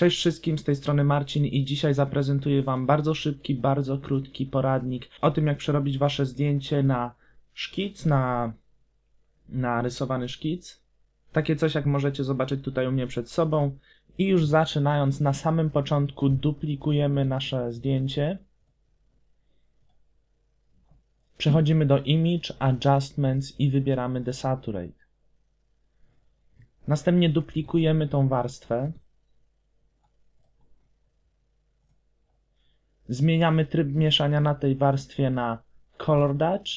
Cześć wszystkim, z tej strony Marcin i dzisiaj zaprezentuję Wam bardzo szybki, bardzo krótki poradnik o tym, jak przerobić Wasze zdjęcie na szkic, na, na rysowany szkic. Takie coś, jak możecie zobaczyć tutaj u mnie przed sobą. I już zaczynając, na samym początku duplikujemy nasze zdjęcie. Przechodzimy do Image, Adjustments i wybieramy Desaturate. Następnie duplikujemy tą warstwę. Zmieniamy tryb mieszania na tej warstwie na Color Dutch.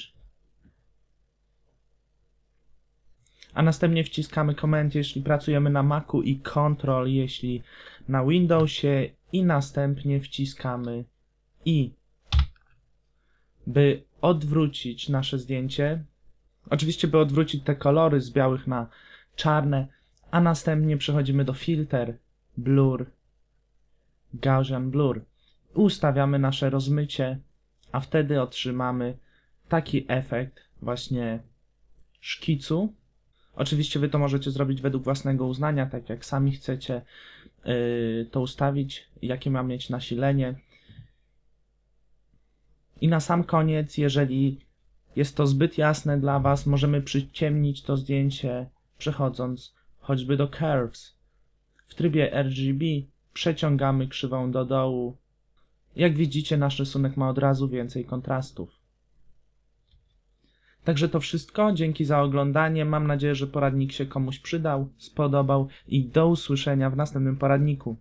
A następnie wciskamy Command, jeśli pracujemy na Macu i Ctrl, jeśli na Windowsie i następnie wciskamy I, by odwrócić nasze zdjęcie. Oczywiście, by odwrócić te kolory z białych na czarne, a następnie przechodzimy do Filter, Blur, Gaussian Blur. Ustawiamy nasze rozmycie, a wtedy otrzymamy taki efekt właśnie szkicu. Oczywiście Wy to możecie zrobić według własnego uznania, tak jak sami chcecie yy, to ustawić, jakie ma mieć nasilenie. I na sam koniec, jeżeli jest to zbyt jasne dla Was, możemy przyciemnić to zdjęcie, przechodząc choćby do Curves. W trybie RGB przeciągamy krzywą do dołu. Jak widzicie, nasz rysunek ma od razu więcej kontrastów. Także to wszystko. Dzięki za oglądanie. Mam nadzieję, że poradnik się komuś przydał, spodobał i do usłyszenia w następnym poradniku.